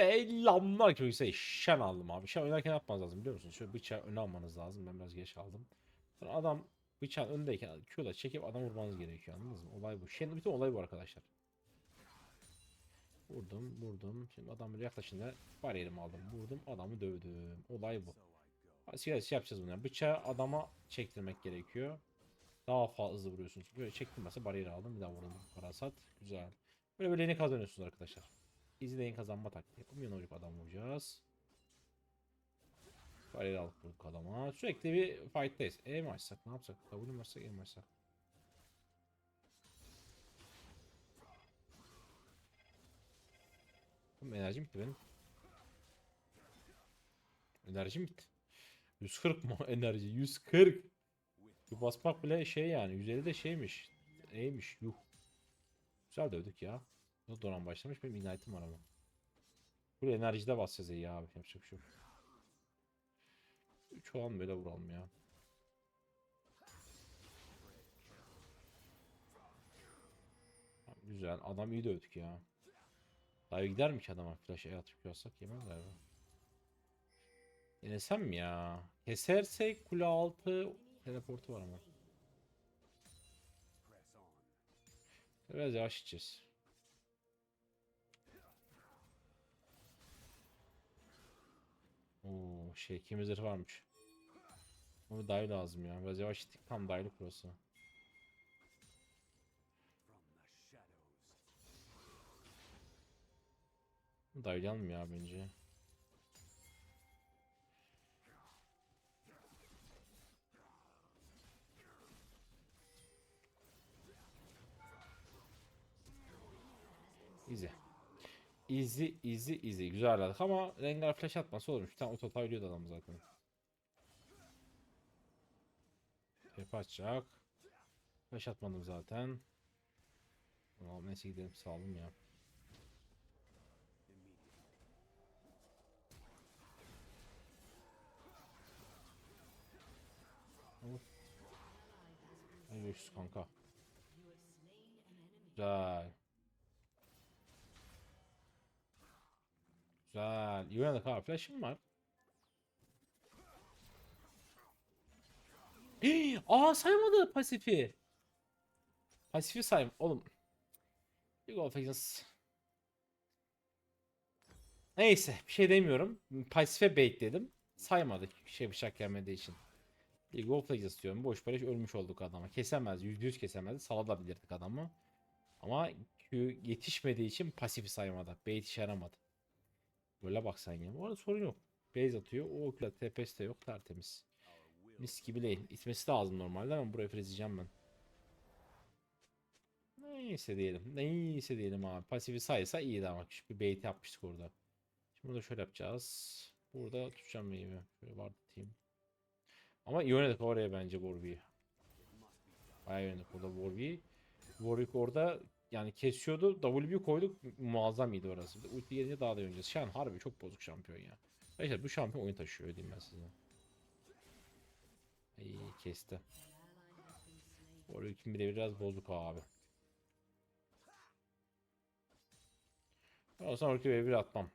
Selamlar köyse şen aldım abi. Şen oynarken yapmanız lazım biliyor musunuz? Şöyle bıçağı öne almanız lazım. Ben biraz geç aldım. Sonra adam bıçağın önündeyken Q'la çekip adam vurmanız gerekiyor anladınız mı? Olay bu. Şen bütün olay bu arkadaşlar. Vurdum, vurdum. Şimdi adam böyle yaklaşınca bariyerimi aldım. Vurdum, adamı dövdüm. Olay bu. Sigara şey yapacağız bunu. Bıçağı adama çektirmek gerekiyor. Daha fazla hızlı vuruyorsunuz. Böyle çektim mesela bariyeri aldım. Bir daha vurdum. Parasat. Güzel. Böyle böyle kazanıyorsunuz arkadaşlar. İzleyin kazanma taktiği. Umyan olup adam vuracağız. Bariyeri alıp vurduk adama. Sürekli bir fight'tayız. E mi açsak? Ne yapsak? W mu açsak? E mi açsak? Oğlum enerjim bitti benim. Enerjim bitti. 140 mı enerji? 140. Bir basmak bile şey yani. 150 de şeymiş. E'ymiş. Yuh. Güzel dövdük ya. Ne Doran başlamış. Benim ignite'im var ama. Buraya enerjide basacağız iyi abi. Yapacak bir şey yok. 3 olan böyle vuralım ya. Güzel. Adam iyi dövdük ya. İyi gider mi ki adama? Flash E atıp yazsak yemez galiba. Denesem mi ya? Kesersek kule altı teleportu var ama. Biraz yavaş gideceğiz. Oo, şey kimi zırhı varmış. Onu dayı lazım ya. Biraz yavaş gittik. Tam dayılık burası. Dayılayalım ya bence. Easy. Easy, easy, easy. Güzel aldık ama Rengar flash atması olurmuş. Bir tane otopa ölüyordu adam zaten. Hep açacak. Flash atmadım zaten. Tamam neyse gidelim sağlam ya. Of. Ay görüşürüz kanka. Güzel. Güzel. İyi oynadık abi. Flash'ım var. Hii, Aa saymadı pasifi. Pasifi say. Oğlum. League of Legends. Neyse bir şey demiyorum. Pasife bait dedim. Saymadı şey bıçak gelmediği için. League of Legends diyorum. Boş beleş ölmüş olduk adama. Kesemez. Yüzde yüz kesemezdi. Salabilirdik adamı. Ama Q yetişmediği için pasifi saymadı. Bait işe yaramadı. Böyle bak sen ya. Bu arada sorun yok. Base atıyor. O okula TPS de yok. Tertemiz. Mis gibi değil. İtmesi lazım normalde ama buraya frezleyeceğim ben. Neyse diyelim. Neyse diyelim abi. Pasifi saysa iyiydi ama. Bir bait yapmıştık orada. Şimdi burada şöyle yapacağız. Burada tutacağım meyve. Şöyle var tutayım. Ama iyi oynadık oraya bence Warwick'i. Bayağı oynadık orada Warwick'i. Warwick orada yani kesiyordu. WB koyduk. Muazzam iyiydi orası. Ulti gelince daha da oynayacağız. Şan harbi çok bozuk şampiyon ya. Arkadaşlar bu şampiyon oyun taşıyor diyeyim ben size. İyi kesti. Warwick'in bir de biraz bozuk abi. O zaman Warwick'e bir atmam.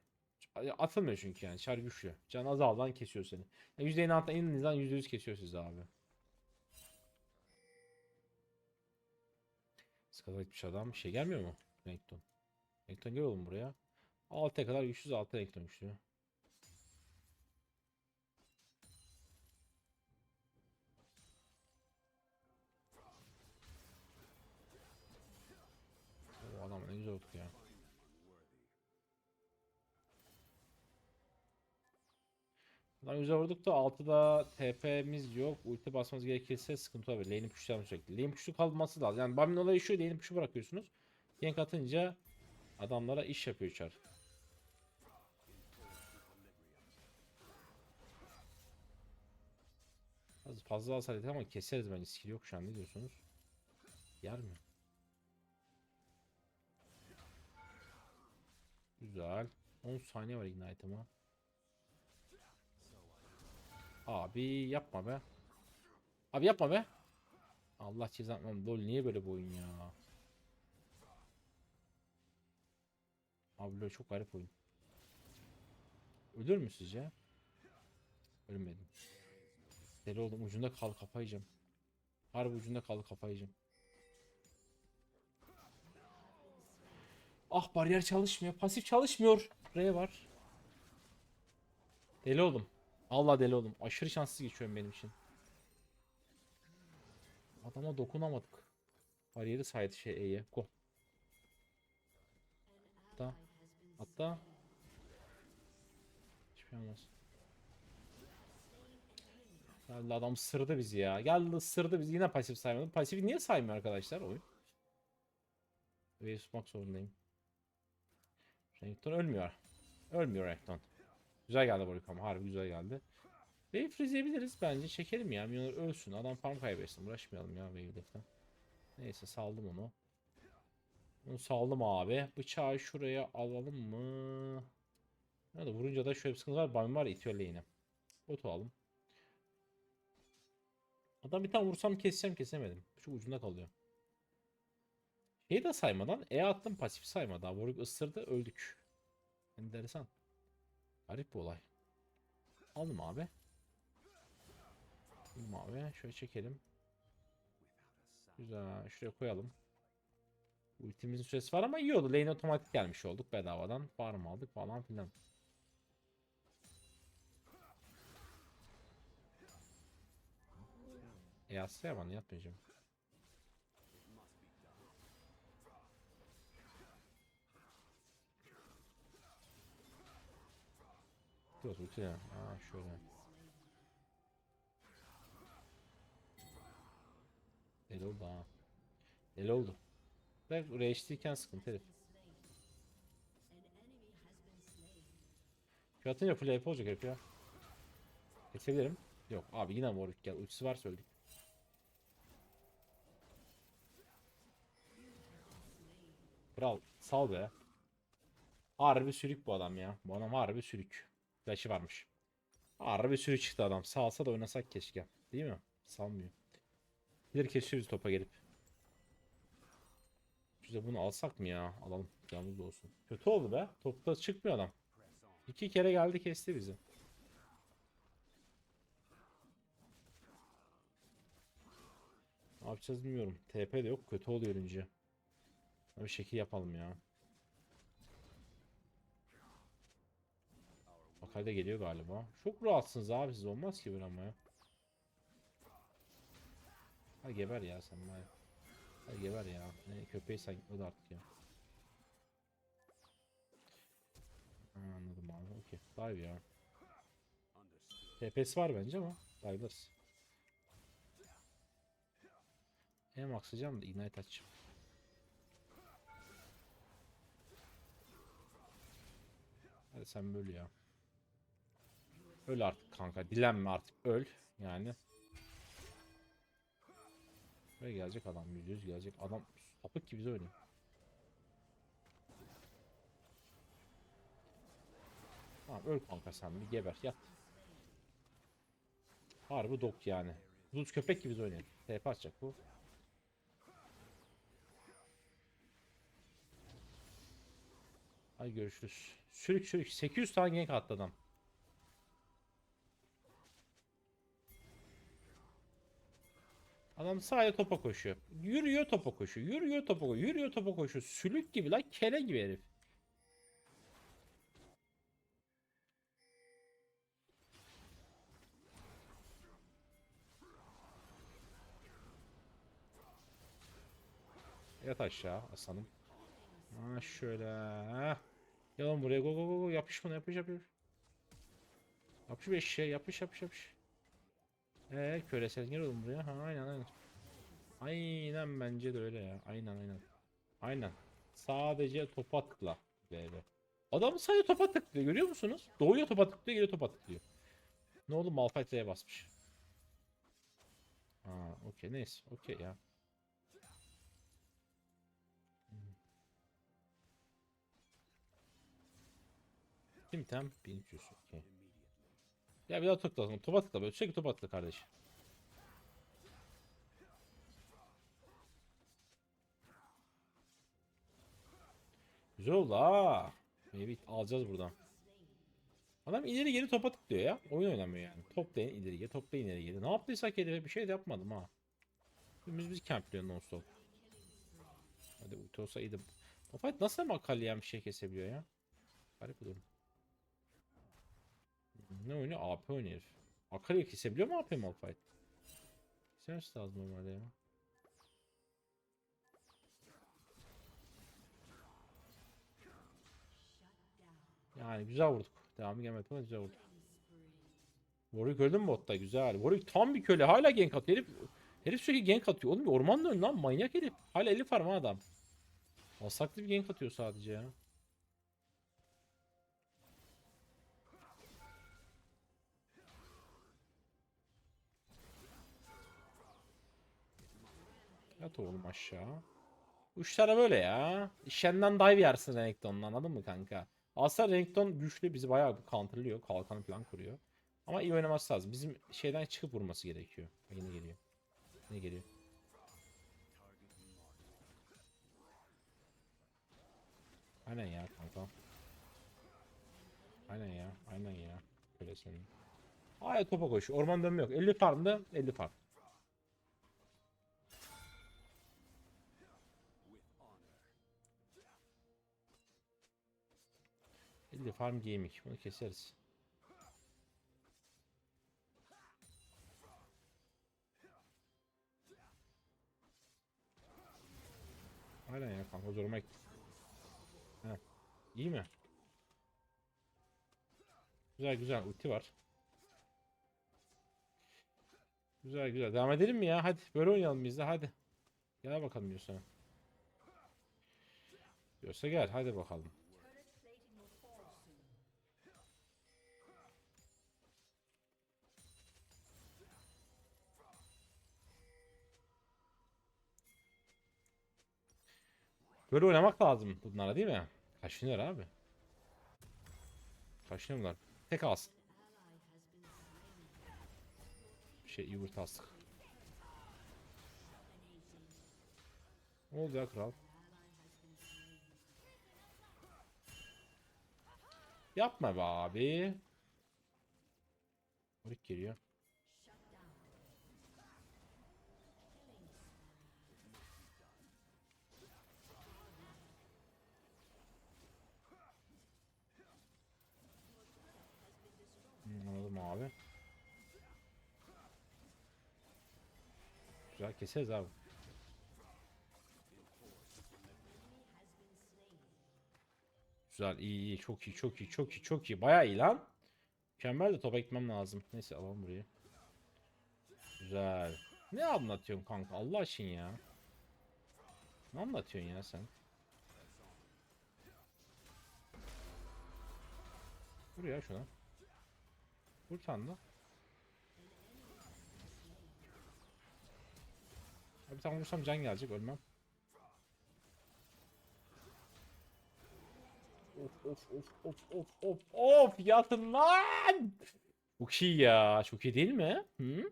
Atılmıyor çünkü yani. Şar güçlü. Can azaldan kesiyor seni. Yani %50 altından elinizden %100 kesiyor sizi abi. Skala gitmiş adam. Şey gelmiyor mu? Renekton. Renekton gel oğlum buraya. 6'ya kadar güçsüz 6 Renekton güçlü. Lan güzel vurduk da 6'da TP'miz yok. Ulti basmamız gerekirse sıkıntı olabilir. Lane'in puşlayalım sürekli. Lane puşlu kalması lazım. Yani Bami'nin olayı şu. Lane'in puşu bırakıyorsunuz. Gank atınca adamlara iş yapıyor çar. Az fazla hasar ama keseriz bence. Skill yok şu an. Ne diyorsunuz? Yer mi? Güzel. 10 saniye var Ignite'ıma. Abi yapma be. Abi yapma be. Allah cezanı. Lol niye böyle bu oyun ya? Abi böyle çok garip oyun. Ölür mü sizce? Ölmedim. Deli oldum ucunda kal kapayacağım. Harbi ucunda kal kapayacağım. Ah bariyer çalışmıyor. Pasif çalışmıyor. R var. Deli oldum. Allah deli oldum. Aşırı şanssız geçiyorum benim için. Adama dokunamadık. Bariyeri saydı şey E'ye. Go. Hatta. Hatta. Hiçbir şey olmaz. Geldi adam ısırdı bizi ya. Geldi ısırdı bizi. Yine pasif saymadı. Pasifi niye saymıyor arkadaşlar oyun? Ve tutmak zorundayım. Renekton ölmüyor. Ölmüyor Renekton. Güzel geldi Borikam. Harbi güzel geldi. Wave freeze'leyebiliriz bence. Çekelim ya. Minyonlar ölsün. Adam farm kaybetsin. Uğraşmayalım ya Wave'de Neyse saldım onu. Onu saldım abi. Bıçağı şuraya alalım mı? Ya da vurunca da şöyle bir sıkıntı var. Bami var itiyor lane'e. Botu alalım. Adam bir tane vursam keseceğim kesemedim. Şu ucunda kalıyor. Şeyi de saymadan E attım pasifi saymadan. Warwick ısırdı öldük. Enteresan. Garip bir olay. Aldım abi. Aldım abi. Şöyle çekelim. Güzel. Şuraya koyalım. Ultimizin süresi var ama iyi oldu. Lane otomatik gelmiş olduk bedavadan. Farm aldık falan filan. E aslında bana yapmayacağım. Biraz ulti ya. Aa şöyle. Deli oldu ha. Deli oldu. Bak reçtiyken sıkıntı herif. Şu atınca full AP olacak herif ya. Kesebilirim. Yok abi yine Warwick gel. Ultisi var söyledik. Kral sal be. Harbi sürük bu adam ya. Bu adam harbi sürük. Flash'ı varmış. Harbi sürük çıktı adam. Salsa da oynasak keşke. Değil mi? Salmıyor. Bir kesiyoruz topa gelip. De bunu alsak mı ya? Alalım. Canımız olsun. Kötü oldu be. Topta çıkmıyor adam. İki kere geldi kesti bizi. Ne yapacağız bilmiyorum. TP de yok. Kötü oluyor önce. Bir şekil yapalım ya. Bakay da geliyor galiba. Çok rahatsınız abi siz olmaz ki böyle ama ya. Hadi geber ya sen baya. Hadi geber ya. Ne köpeği sen gitmedi artık ya. Ha, anladım abi. Okey. Dive ya. TP'si var bence ama dive'larız. Hem aksayacağım da ignite açacağım. Hadi sen böyle ya. Öl artık kanka. Dilenme artık. Öl. Yani. Ve gelecek adam. Yüz yüz gelecek. Adam sapık gibi bize oynuyor. Tamam öl kanka sen bir geber yat. Harbi dok yani. Buz köpek gibi bize oynuyor. TP atacak bu. Hadi görüşürüz. Sürük sürük. 800 tane gank attı adam. Adam sadece topa koşuyor. Yürüyor topa koşuyor. Yürüyor topa koşuyor. Yürüyor topa koşuyor. Sülük gibi lan. Kele gibi herif. Yat aşağı aslanım. Ha şöyle. Ha. Gel lan buraya go go go yapış buna yapış yapış. Yapış bir eşeğe yapış yapış yapış. Eee köresel gel oğlum buraya. Ha aynen aynen. Aynen bence de öyle ya. Aynen aynen. Aynen. Sadece topa tıkla. BB. Adam sadece topa tıklıyor görüyor musunuz? Doğuya topa tıklıyor geliyor topa tıklıyor. Ne oldu Malphite'ye basmış. Ha okey neyse okey ya. Kim tem? 1300 okey. Ya bir daha tıkla. Topa tıkla böyle sürekli topa tıkla kardeş. Güzel oldu ha. Maybe alacağız buradan. Adam ileri geri topa tıklıyor ya. Oyun oynamıyor yani. Toplayın ileri geri, toplayın ileri geri. Ne yaptıysak herife bir şey de yapmadım ha. Biz biz campliyor non stop. Hadi ulti olsa iyiydi. Fight nasıl ama bir şey kesebiliyor ya? Garip bir durum. Ne oynuyor? AP oynuyor herif. Akali'yi kesebiliyor mu AP Malphite? Kesemesi lazım normalde ya. Yani güzel vurduk. Devamı gelmedi ama güzel vurduk. Warwick öldü mü botta? Güzel. Warwick tam bir köle. Hala gank atıyor. Herif, herif sürekli gank atıyor. Oğlum bir orman dön lan. Manyak herif. Hala 50 farm ha adam. Asaklı bir gank atıyor sadece ya. Yat oğlum aşağı. Uçlara böyle ya. İşenden dive yersin Renekton'la anladın mı kanka? Aslında Renekton güçlü bizi bayağı counterlıyor. Kalkanı falan kuruyor. Ama iyi oynaması lazım. Bizim şeyden çıkıp vurması gerekiyor. Yine geliyor. Yine geliyor. Aynen ya kanka. Aynen ya. Aynen ya. Öyle söyleyeyim. Aya topa koşuyor. Orman dönme yok. 50 farmda 50 farm. Elli farm gaming. Bunu keseriz. Aynen ya kanka zoruma gitti. İyi mi? Güzel güzel ulti var. Güzel güzel. Devam edelim mi ya? Hadi böyle oynayalım biz de hadi. Gel bakalım diyorsa. Diyorsa gel hadi bakalım. Böyle oynamak lazım bunlara değil mi? Kaşınıyor abi. Kaşınıyorlar. Tek alsın. Şey yumurta astık. Ne oldu ya kral? Yapma be abi. Orik geliyor. Güzel keseriz abi. Güzel iyi iyi çok iyi çok iyi çok iyi çok iyi bayağı iyi lan. Mükemmel de topa gitmem lazım. Neyse alalım burayı. Güzel. Ne anlatıyorsun kanka Allah aşkına ya. Ne anlatıyorsun ya sen? Vur ya şuna. Vur sen de. Abi tam vursam can gelecek ölmem. Of of of of of of of yatın lan. Çok iyi ya. Çok iyi değil mi? Hı?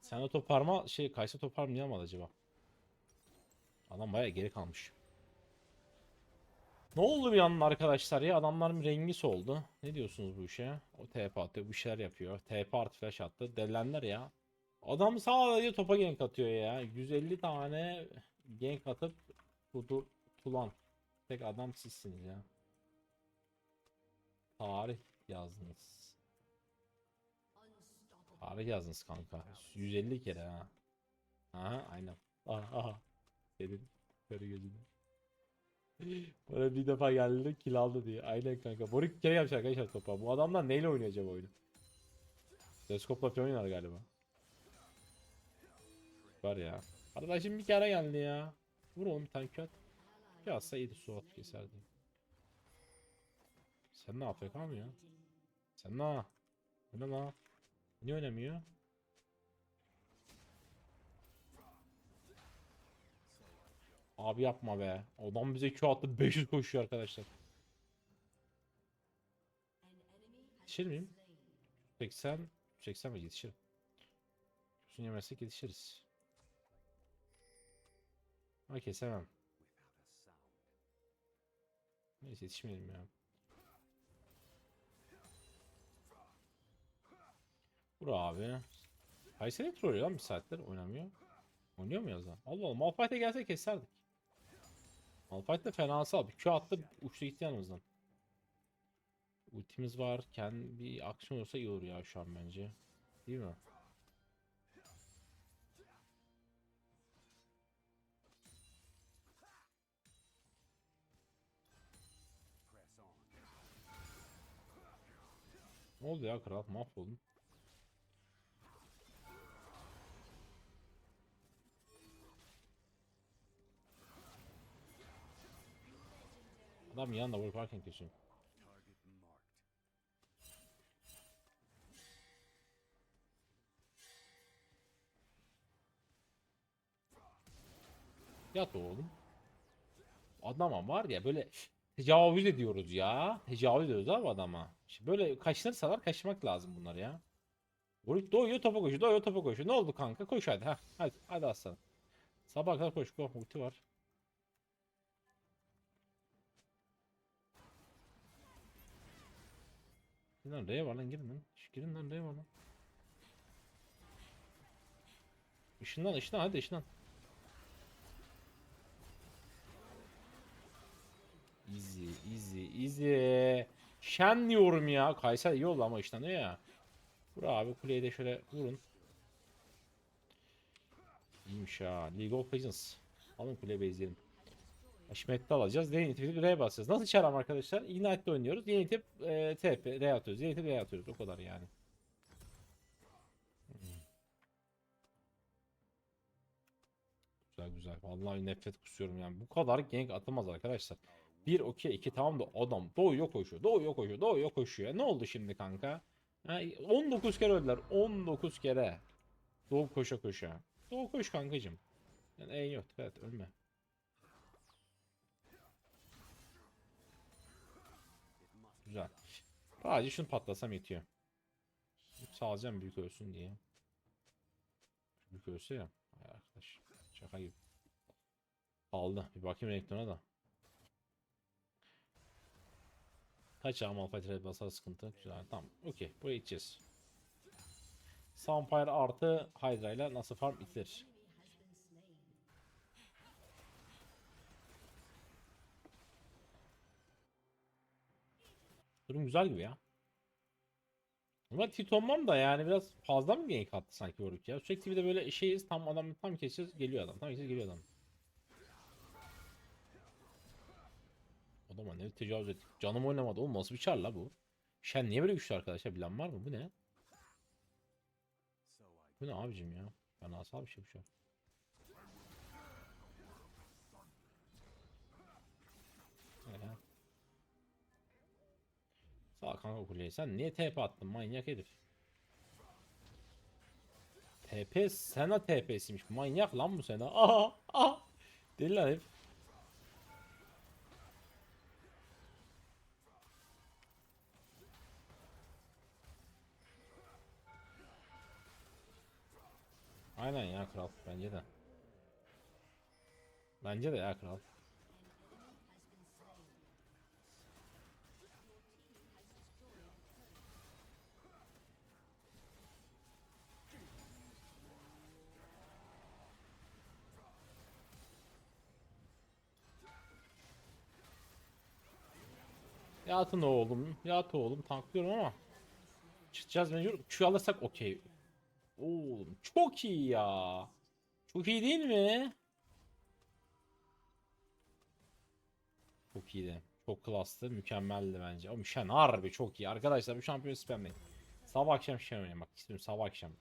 Sen o toparma şey Kaysa almadı acaba? Adam bayağı geri kalmış. Ne oldu bir anda arkadaşlar ya? Adamların rengi soldu. Ne diyorsunuz bu işe? O TP atıyor, bir şeyler yapıyor. TP artı flash attı. Delilenler ya. Adam sadece topa gank atıyor ya. 150 tane gank atıp tutu, tulan. Tek adam sizsiniz ya. Tarih yazdınız. Tarih yazdınız kanka. 150 kere ha. Aha aynen. Aha, aha. Karı gözünü. Bana bir defa geldi kill aldı diye. Aynen kanka. Borik bir kere yapacak arkadaşlar topa. Bu adamlar neyle oynuyor acaba oyunu? Falan oynar galiba. Var ya. Arkadaşım bir kere geldi ya. Vur oğlum bir tane köt. Bir atsa iyiydi Suat keserdi. Sen ne yapıyor abi ya? Sen ne? Ne la? Niye oynamıyor? Abi yapma be. Adam bize Q attı 500 koşuyor arkadaşlar. Yetişir miyim? 80 80 mi yetişirim. Uzun yemezsek yetişiriz. Ama kesemem. Neyse yetişmeyelim ya. Vur abi. Kayseri trollü lan bir saatler oynamıyor. Oynuyor mu yazan? Allah Allah Malphite'e gelse keserdik. Malphite de fenası abi. Q attı uçtu gitti yanımızdan. Ultimiz var. Bir aksiyon olsa iyi olur ya şu an bence. Değil mi? Ne oldu ya kral? Mahvoldum. Adam yanında vurup varken kesiyor. Yat oğlum. Adama var ya böyle tecavüz ediyoruz ya. Tecavüz ediyoruz abi adama. Şimdi böyle kaçınırsalar kaçmak lazım bunlar ya. Vurup doğuyor topa koşuyor. Doğuyor topa koşuyor. Ne oldu kanka? Koş hadi. Ha, hadi. Hadi aslanım. Sabah kadar koş. Go. Ulti var. Girin lan R'ye var lan girin lan. Şş, Girin lan R'ye var lan. Işından ışından hadi ışından. Easy easy easy. Şen diyorum ya. Kayseri iyi oldu ama ışınlanıyor ya. Vur abi kuleyi de şöyle vurun. İyiymiş ha. League of Legends. Alın kuleyi bezleyelim. Haşmet'te alacağız. Yeni itip R basacağız. Nasıl çarım arkadaşlar? Ignite'de oynuyoruz. Yeni itip e, TP, R atıyoruz. Yeni itip R atıyoruz. O kadar yani. Hmm. Güzel güzel. Vallahi nefret kusuyorum yani. Bu kadar gank atılmaz arkadaşlar. 1 okey 2 tamam da adam doğuyor koşuyor. Doğuyor koşuyor. Doğuyor koşuyor. Ne oldu şimdi kanka? Ha, 19 kere öldüler. 19 kere. Doğu koşa koşa. Doğu koş kankacım. Yani en yok. Evet ölme. Güzel. Sadece şunu patlasam yetiyor. Sağlayacağım büyük ölsün diye. Büyük ölse ya. Ay arkadaş. Şaka gibi. Aldı. Bir bakayım elektrona da. Kaç ama Alpha Trade basar sıkıntı. Güzel. Tamam. Okey. Buraya gideceğiz. Sunfire artı Hydra ile nasıl farm itilir? Durum güzel gibi ya. Ama Titonmam da yani biraz fazla mı gank attı sanki Warwick ya. Sürekli bir de böyle şeyiz tam adam tam keseceğiz geliyor adam. Tam keseceğiz geliyor adam. Adama ne tecavüz ettik. Canım oynamadı. Oğlum nasıl bir çar la bu? Şen niye böyle güçlü arkadaşlar? Bilen var mı? Bu ne? Bu ne abicim ya? Ben asal bir şey bu şu an. Ee. Sağ kanka kuleye. Sen niye TP attın manyak herif? TP Sena TP'siymiş. Manyak lan bu Sena. Aha! Aha! Deli lan herif. Kral bence de. Bence de ya kral. Yatın oğlum, yat oğlum tanklıyorum ama çıkacağız mecbur. Q alırsak okey. Oğlum çok iyi ya. Çok iyi değil mi? Çok iyiydi. Çok klastı. Mükemmeldi bence. Oğlum Shen harbi çok iyi. Arkadaşlar bu şampiyon spamleyin. Sabah akşam Shen oynamak istiyorum. Sabah akşam.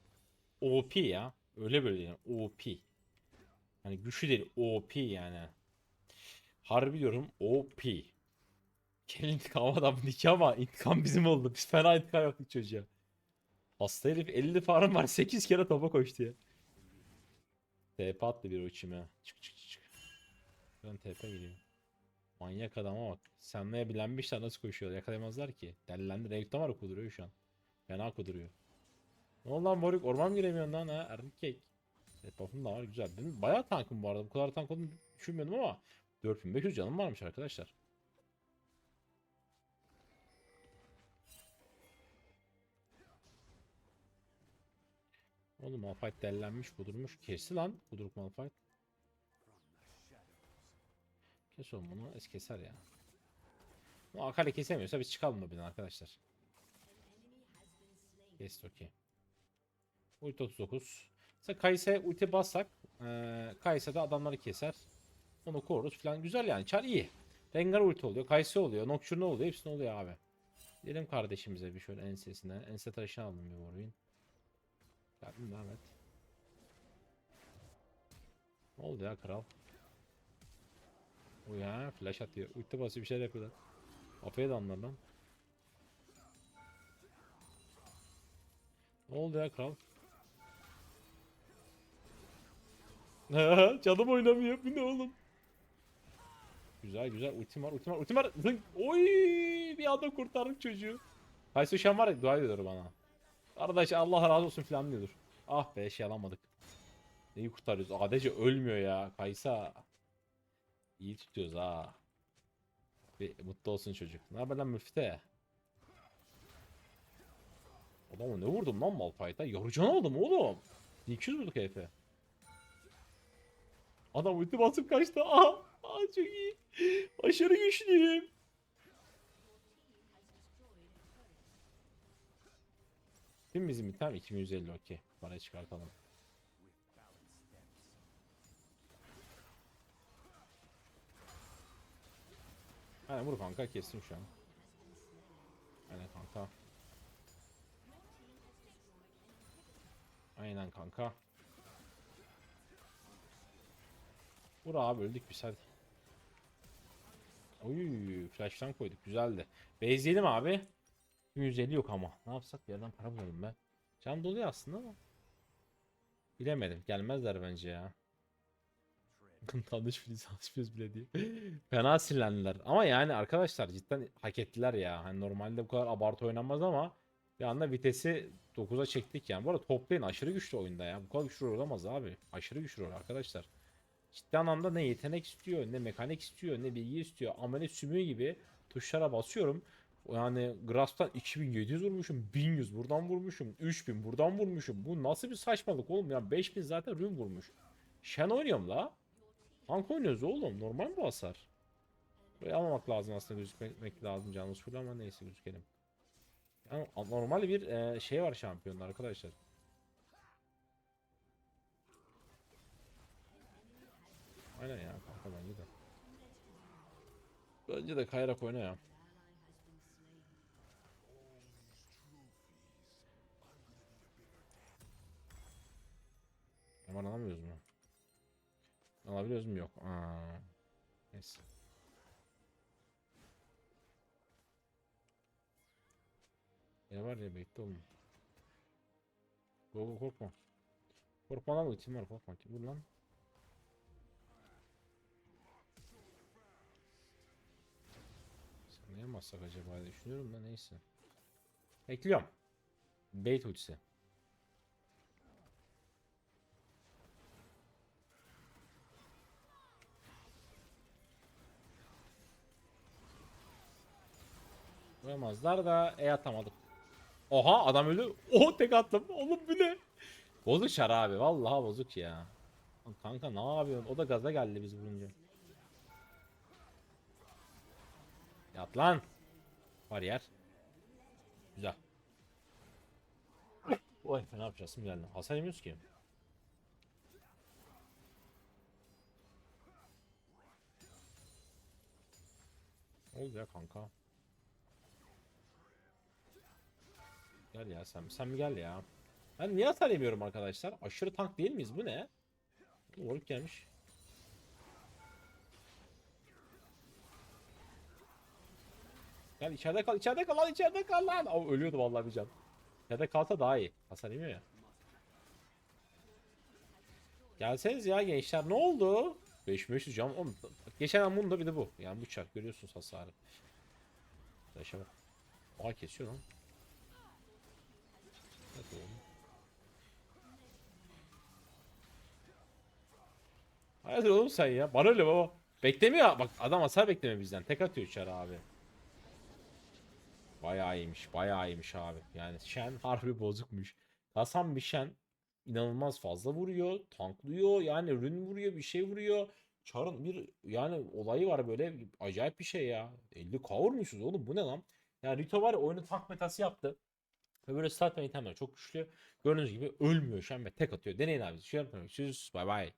OP ya. Öyle böyle değil. OP. Hani güçlü değil. OP yani. Harbi diyorum OP. Kelin intikam adam nikah ama intikam bizim oldu. Biz fena intikam yaptık çocuğa. Hasta herif 50 farm var 8 kere topa koştu ya. TP attı bir o içime. Çık çık çık. Ben TP geliyor. Manyak adama bak. Senmeye bilenmişler nasıl koşuyor. Yakalayamazlar ki. Delilendi. Renkten var kuduruyor şu an. Fena kuduruyor. Ne oldu lan Moruk? Orman giremiyorsun lan ha? Erkek. Evet buff'um da var güzel. Benim bayağı tankım bu arada. Bu kadar tank olduğunu düşünmüyordum ama 4500 canım varmış arkadaşlar. Oğlum Malphite dellenmiş kudurmuş. Kesti lan kuduruk Malphite. Kes oğlum bunu. Es keser ya. Bu Akali kesemiyorsa biz çıkalım mı birden arkadaşlar. Kesti okey. Ulti 39. Mesela Kayse ulti bassak eee Kayse de adamları keser. Onu koruruz falan. Güzel yani. Çar iyi. Rengar ulti oluyor. Kayse oluyor. Nocturne oluyor. Hepsine oluyor abi. Diyelim kardeşimize bir şöyle ensesine. Ense taşını aldım bir Warwin. Geldim devam et. Ne oldu ya kral? O ya flash atıyor. Ulti basıyor bir şeyler yapıyorlar. Da anlar lan. Ne oldu ya kral? Canım oynamıyor. Bu ne oğlum? Güzel güzel. Ultim var, ultim var, ultim var. Oy! Bir anda kurtardık çocuğu. Kaysu şu an var ya dua ediyor bana. Kardeş Allah razı olsun falan diyordur. Ah be şey alamadık. Neyi kurtarıyoruz? ADC ölmüyor ya. Kaysa. İyi tutuyoruz ha. Bir mutlu olsun çocuk. Ne haber lan müfte? Adamı ne vurdum lan Malphite'a? Yorucan oldum oğlum. 200 vurduk herife. Adam ulti basıp kaçtı. Aha! Aa çok iyi. Aşırı güçlüyüm. Değil mi bizim item? 2150 okey. Parayı çıkartalım. Aynen vur kanka kestim şu an. Aynen kanka. Aynen kanka. Vur abi öldük biz hadi. Oy flash'tan koyduk güzeldi. Base'leyelim abi. 150 yok ama. Ne yapsak bir yerden para bulalım ben. Can doluyor aslında ama. Bilemedim. Gelmezler bence ya. Tanış filiz alışmıyoruz bile diye. Fena sinirlendiler. Ama yani arkadaşlar cidden hak ettiler ya. Hani normalde bu kadar abartı oynanmaz ama bir anda vitesi 9'a çektik yani. Bu arada toplayın aşırı güçlü oyunda ya. Bu kadar güçlü olamaz abi. Aşırı güçlü rol arkadaşlar. Ciddi anlamda ne yetenek istiyor, ne mekanik istiyor, ne bilgi istiyor. Amele sümüğü gibi tuşlara basıyorum. Yani Grasp'tan 2700 vurmuşum, 1100 buradan vurmuşum, 3000 buradan vurmuşum. Bu nasıl bir saçmalık oğlum ya? 5000 zaten rün vurmuş. Shen oynuyorum la. Tank oynuyoruz oğlum. Normal bu hasar. Burayı almamak lazım aslında gözükmek lazım canımız full ama neyse gözükelim. Yani normal bir e, şey var şampiyonda arkadaşlar. Aynen ya kanka bence de. Bence de kayrak oyna ya. Hemen alamıyoruz mu? Alabiliyoruz mu? Yok. Aa. Neyse. Ya var ya bekle oğlum. Go go korkma. Korkma lan ultim var korkma. Vur lan. Sen neye bassak acaba diye düşünüyorum da neyse. Bekliyorum. Bait ultisi. Vuramazlar da e atamadık. Oha adam öldü. Oha tek attım. Oğlum bu ne? Bozuk şar abi. Vallahi bozuk ya. Kanka ne yapıyorsun? O da gaza geldi biz vurunca. Yat lan. Bariyer. Güzel. Oy ne yapacağız şimdi geldi. Hasar yemiyoruz ki. Ne oldu ya kanka? Gel ya sen, sen gel ya. Ben niye yemiyorum arkadaşlar? Aşırı tank değil miyiz? Bu ne? Warwick gelmiş. Gel içeride kal, içeride kal lan, içeride kal lan. Aa, ölüyordu vallahi bir can. İçeride kalsa daha iyi. Hasar yemiyor ya. Gelseniz ya gençler ne oldu? 5500 can. Oğlum, geçen an bunda bir de bu. Yani bu çark görüyorsunuz hasarı. Taşa bak. Aa kesiyor lan. Oğlum. Hayırdır oğlum sen ya? Bana öyle baba. Beklemiyor. Bak adam hasar beklemiyor bizden. Tek atıyor içeri abi. Bayağı iyiymiş. Bayağı iyiymiş abi. Yani Shen harbi bozukmuş. Hasan bir Shen inanılmaz fazla vuruyor. Tanklıyor. Yani rün vuruyor. Bir şey vuruyor. Char'ın bir yani olayı var böyle acayip bir şey ya. 50 kavurmuşuz oğlum bu ne lan? Yani Rito var ya oyunu tank metası yaptı. Ve böyle start ve itemler çok güçlü. Gördüğünüz gibi ölmüyor şu an ve tek atıyor. Deneyin abi. Şey yapmayın. Bay bay.